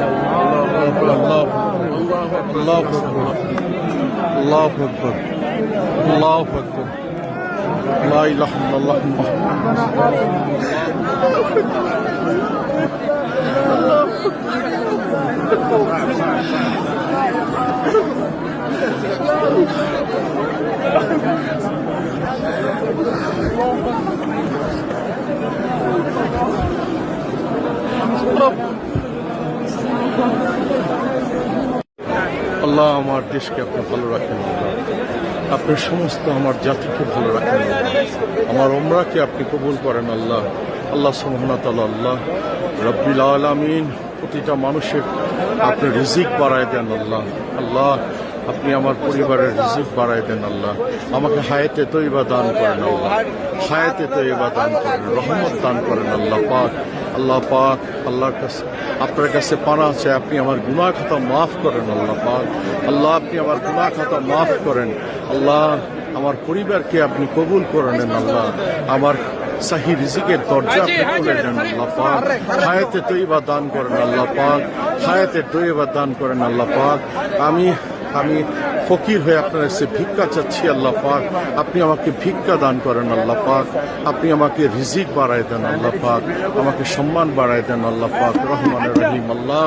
الله الله أكبر الله أكبر الله أكبر لا إله إلا الله محمد আল্লাহ আমার দেশকে আপনি ভালো রাখেন। আপনি আপনার সমস্ত আমার জাতিকে ভালো রাখেন। আমার ওমরাকে আপনি কবুল করেন আল্লাহ। আল্লাহ সোহনাত আল্লাহ রব্বিল আলমিন প্রতিটা মানুষের আপনি রিজিক বাড়ায় দেন আল্লাহ। আল্লাহ আপনি আমার পরিবারের রিজিক বাড়ায় দেন আল্লাহ। আমাকে হায়াতে তৈবা দান করেন আল্লাহ। হায়াতে তৈবা দান করেন, রহমত দান করেন আল্লাহ পাক। আল্লাহ পাক, আল্লাহর কাছে, আপনার কাছে পানা আছে, আপনি আমার গুনাহ খাতা মাফ করেন আল্লাহ পাক। আল্লাহ, আপনি আমার গুনাহ খাতা মাফ করেন। আল্লাহ, আমার পরিবারকে আপনি কবুল করে নেন আল্লাহ। আমার সাহি রিজিকের দরজা আপনি খুলে দেন আল্লাহ পাক। হায়াতে তৈবা দান করেন আল্লাহ পাক। হায়াতে তৈবা দান করেন আল্লাহ পাক। আমি আমি ফকির হয়ে আপনার কাছে ভিক্ষা চাচ্ছি, আল্লাহ পাক। আপনি আমাকে ভিক্ষা দান করেন, আল্লাহ পাক। আপনি আমাকে রিজিক বাড়ায় দেন, আল্লাহ পাক। আমাকে সম্মান বাড়ায় দেন, আল্লাহ পাক। রহমান রহিম, আল্লাহ।